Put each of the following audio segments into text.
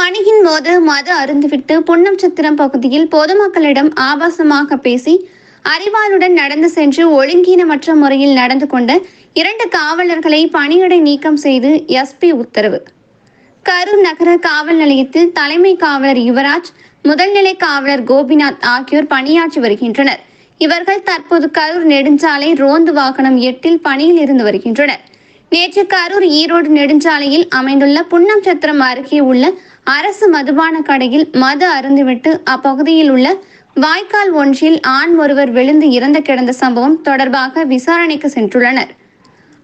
பணியின் போது மது அருந்துவிட்டு புன்னம் சத்திரம் பகுதியில் பொதுமக்களிடம் ஆபாசமாக பேசி அறிவாளுடன் நடந்து சென்று ஒழுங்கீனமற்ற முறையில் நடந்து கொண்ட இரண்டு காவலர்களை பணியிடை நீக்கம் செய்து எஸ்பி உத்தரவு. கரூர் நகர காவல் நிலையத்தில் தலைமை காவலர் யுவராஜ் முதல்நிலை காவலர் கோபிநாத் ஆகியோர் பணியாற்றி வருகின்றனர். இவர்கள் தற்போது கரூர் நெடுஞ்சாலை ரோந்து வாகனம் எட்டில் பணியில் இருந்து வருகின்றனர். நேற்று கரூர் ஈரோடு நெடுஞ்சாலையில் அமைந்துள்ள புன்னம் சத்திரம் அருகே உள்ள அரசு மதுபான கடையில் மது அருந்துவிட்டு அப்பகுதியில் உள்ள வாய்க்கால் ஒன்றில் ஆண் ஒருவர் விழுந்து இறந்து கிடந்த சம்பவம் தொடர்பாக விசாரணைக்கு சென்றுள்ளனர்.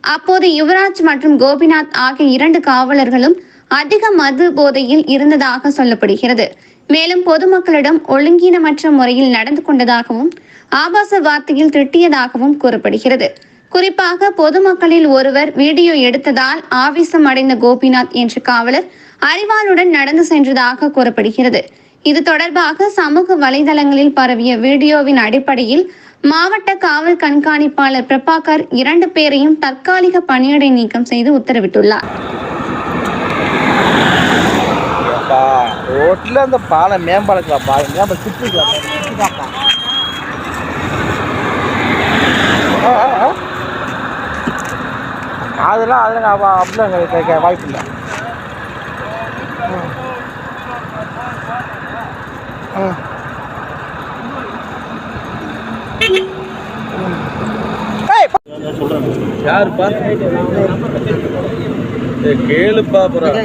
அப்போது யுவராஜ் மற்றும் கோபிநாத் ஆகிய இரண்டு காவலர்களும் அதிக மது போதையில் இருந்ததாக சொல்லப்படுகிறது. மேலும் பொதுமக்களிடம் ஒழுங்கீனமற்ற முறையில் நடந்து கொண்டதாகவும் ஆபாச வார்த்தையில் திட்டியதாகவும் கூறப்படுகிறது. குறிப்பாக பொதுமக்களில் ஒருவர் வீடியோ எடுத்ததால் ஆவேசம் அடைந்த கோபிநாத் என்ற காவலர் அறிவாளுடன் நடந்து சென்றதாக கூறப்படுகிறது. இது தொடர்பாக சமூக வலைதளங்களில் பரவிய வீடியோவின் அடிப்படையில் மாவட்ட காவல் கண்காணிப்பாளர் பிரபாகர் இரண்டு பேரையும் தற்காலிக பணியிடை நீக்கம் செய்து உத்தரவிட்டுள்ளார். அப்பா ரோட்டில் அந்த பாலம் மேம்பாலத்துலப்பா மேம்பாலம் சுற்றி அதெல்லாம் அதெல்லாம் அப்படிலாம் வாய்ப்பு இல்லை யாருப்பா ஏய், கேளுப்பா அப்புறம்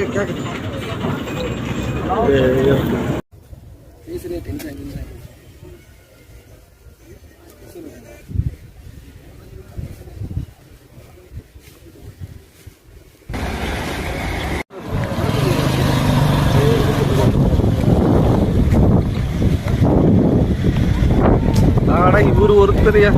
இவர் ஒருத்தரையா